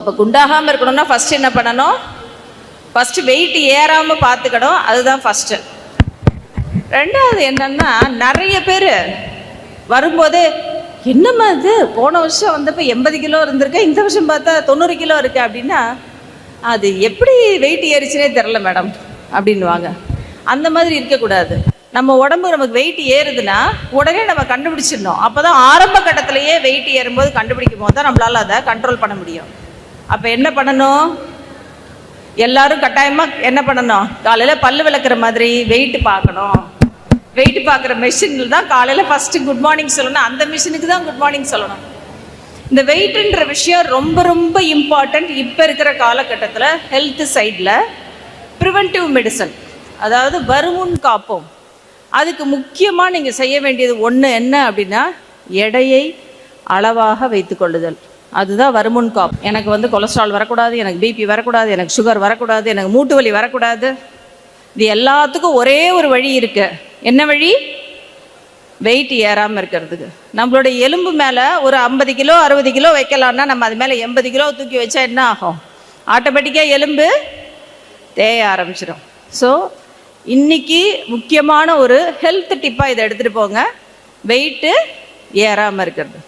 அப்போ குண்டாகாமல் இருக்கணும்னா ஃபஸ்ட்டு என்ன பண்ணணும்? ஃபஸ்ட்டு வெயிட் ஏறாமல் பார்த்துக்கணும். அதுதான் ஃபஸ்ட்டு ரெண்டாவது என்னன்னா நிறைய பேர் வரும்போது என்னம்மா இது? போன வருஷம் வந்தப்போ எண்பது கிலோ இருந்திருக்கு. இந்த வருஷம் பார்த்தா தொண்ணூறு கிலோ இருக்கு அப்படின்னா அது எப்படி வெயிட் ஏறிச்சுனே தெரில மேடம் அப்படின்வாங்க அந்த மாதிரி இருக்கக்கூடாது. நம்ம உடம்பு நமக்கு வெயிட் ஏறுதுன்னா உடனே நம்ம கண்டுபிடிச்சிடணும். அப்போ தான் ஆரம்ப கட்டத்திலேயே வெயிட் ஏறும்போது கண்டுபிடிக்கும் போது தான் நம்மளால் அதை கண்ட்ரோல் பண்ண முடியும். அப்போ என்ன பண்ணணும்? எல்லாரும் கட்டாயமாக என்ன பண்ணணும்? காலையில் பல்லு விளக்குற மாதிரி வெயிட் பார்க்கணும். வெயிட் பார்க்குற மிஷினில் தான் காலையில் ஃபஸ்ட்டு குட் மார்னிங் சொல்லணும். அந்த மிஷினுக்கு தான் குட் மார்னிங் சொல்லணும். இந்த வெயிட்டுன்ற விஷயம் ரொம்ப ரொம்ப இம்பார்ட்டண்ட் இப்போ இருக்கிற காலகட்டத்தில் ஹெல்த் சைடில் ப்ரிவென்டிவ் மெடிசன் அதாவது வருமுன் காப்போம். அதுக்கு முக்கியமாக நீங்கள் செய்ய வேண்டியது ஒன்று என்ன அப்படின்னா எடையை அளவாக வைத்துக்கொள்ளுதல் அதுதான் வருமுன் காப். எனக்கு வந்து கொலஸ்ட்ரால் வரக்கூடாது எனக்கு பிபி வரக்கூடாது எனக்கு சுகர் வரக்கூடாது எனக்கு மூட்டு வலி வரக்கூடாது. இது எல்லாத்துக்கும் ஒரே ஒரு வழி இருக்கு. என்ன வழி? வெயிட் ஏறாமல் இருக்கிறதுக்கு. நம்மளோட எலும்பு மேலே ஒரு ஐம்பது கிலோ அறுபது கிலோ வைக்கலாம்னா நம்ம அது மேலே எண்பது கிலோ தூக்கி வச்சா என்ன ஆகும்? ஆட்டோமேட்டிக்காக எலும்பு தேய ஆரம்பிச்சிடும் ஸோ இன்னைக்கு முக்கியமான ஒரு ஹெல்த் டிப்பாக இதை எடுத்துகிட்டு போங்க. வெயிட்டு ஏறாமல் இருக்கிறது.